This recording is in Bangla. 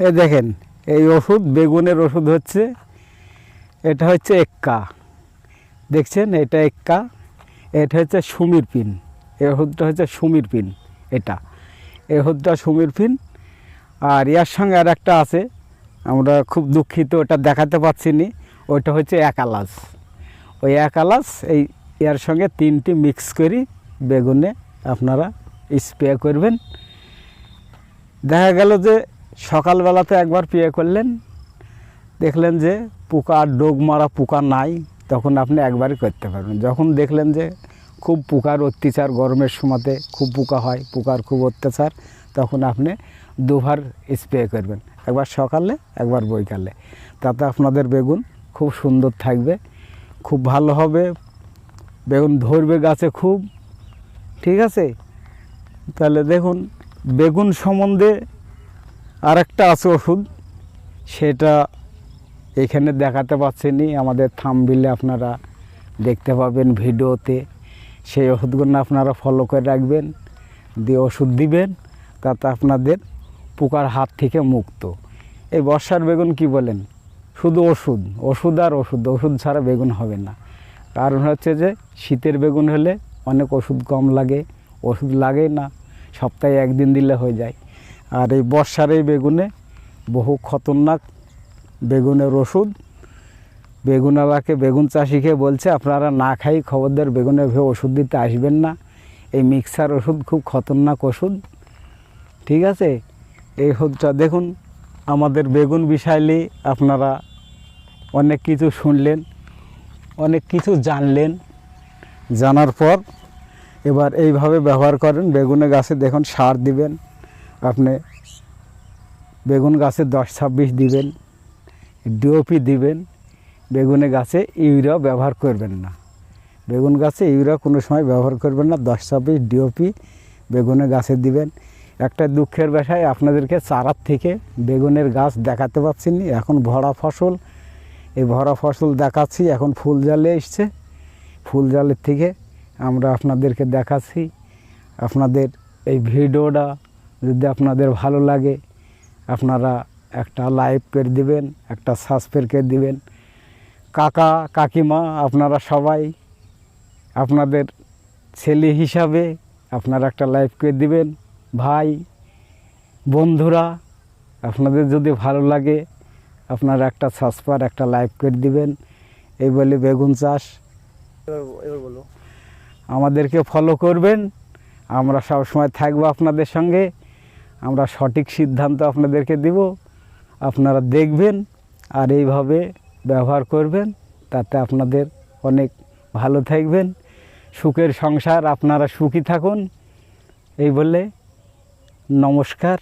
এই দেখেন, এই ওষুধ, বেগুনের ওষুধ হচ্ছে, এটা হচ্ছে এক্কা। দেখছেন? এটা এক্কা, এটা হচ্ছে সুমির পিন। এই ওষুধটা হচ্ছে সুমির পিন, এটা। এই ওষুধটা সুমির পিন, আর ইয়ার সঙ্গে আর একটা আছে, আমরা খুব দুঃখিত, ওটা দেখাতে পাচ্ছি নি। ওইটা হচ্ছে একালাস ওই একালাস এই ইয়ার সঙ্গে তিনটি মিক্স করি, বেগুনে আপনারা স্প্রে করবেন। দেখা গেল যে সকালবেলাতে একবার স্প্রে করলেন, দেখলেন যে পোকা ডোগ মারা পোকা নাই, তখন আপনি একবারই করতে পারবেন। যখন দেখলেন যে খুব পোকার অত্যাচার গরমের সময়তে, খুব পোকা হয়, পোকার খুব অত্যাচার, তখন আপনি দুবার স্প্রে করবেন। একবার সকালে, একবার বৈকালে। তাতে আপনাদের বেগুন খুব সুন্দর থাকবে, খুব ভালো হবে। বেগুন ধরবে গাছে খুব, ঠিক আছে? তাহলে দেখুন, বেগুন সম্বন্ধে আরেকটা আছে ওষুধ, সেটা এখানে দেখাতে পাচ্ছেনি আমাদের থামবিলে আপনারা দেখতে পাবেন ভিডিওতে। সেই ওষুধগুলো আপনারা ফলো করে রাখবেন, দিয়ে ওষুধ দিবেন, তাতে আপনাদের পোকার হাত থেকে মুক্ত। এই বর্ষার বেগুন কি বলেন? শুধু ওষুধ ওষুধ আর ওষুধ ওষুধ ছাড়া বেগুন হবে না। কারণ হচ্ছে যে, শীতের বেগুন হলে অনেক ওষুধ কম লাগে, ওষুধ লাগে না, সপ্তাহে একদিন দিলে হয়ে যায়। আর এই বর্ষার এই বেগুনে বহু খতরনাক বেগুনের ওষুধ। বেগুনওয়ালাকে বেগুন চাষিকে বলছে, আপনারা না খাই খবরদার বেগুনের ভেবে ওষুধ দিতে আসবেন না। এই মিক্সার ওষুধ খুব খতরনাক ওষুধ। ঠিক আছে? এই ওষুধটা দেখুন, আমাদের বেগুন বিষাইলে আপনারা অনেক কিছু শুনলেন, অনেক কিছু জানলেন। জানার পর এবার এইভাবে ব্যবহার করেন বেগুনে গাছে দেখুন সার দিবেন। আপনি বেগুন গাছে দশ ছাব্বিশ দিবেন ডিওপি দিবেন, বেগুনে গাছে ইউরিয়া ব্যবহার করবেন না। বেগুন গাছে ইউরিয়া কোনো সময় ব্যবহার করবেন না, দশ ছাব্বিশ ডিওপি বেগুনে গাছে দিবেন। একটা দুঃখের বিষয়, আপনাদেরকে চারার থেকে বেগুনের গাছ দেখাতে পাচ্ছি না, এখন ভরা ফসল। এই ভরা ফসল দেখাচ্ছি, এখন ফুল জালে এসছে। ফুল জালের থেকে আমরা আপনাদেরকে দেখাচ্ছি। আপনাদের এই ভিডিওটা যদি আপনাদের ভালো লাগে আপনারা একটা লাইক করে দিবেন একটা সাবস্ক্রাইব করে দিবেন। কাকা কাকিমা আপনারা সবাই আপনাদের ছেলে হিসাবে আপনারা একটা লাইক করে দিবেন। ভাই বন্ধুরা আপনাদের যদি ভালো লাগে আপনারা একটা সাবস্ক্রাইব একটা লাইক করে দিবেন। এই বলে বেগুন চাষ। আমাদেরকে ফলো করবেন। আমরা সবসময় থাকব আপনাদের সঙ্গে। আমরা সঠিক সিদ্ধান্ত আপনাদেরকে দিব। আপনারা দেখবেন আর এইভাবে ব্যবহার করবেন, তাতে আপনাদের অনেক ভালো থাকবেন। সুখের সংসার, আপনারা সুখী থাকুন। এই বলে নমস্কার।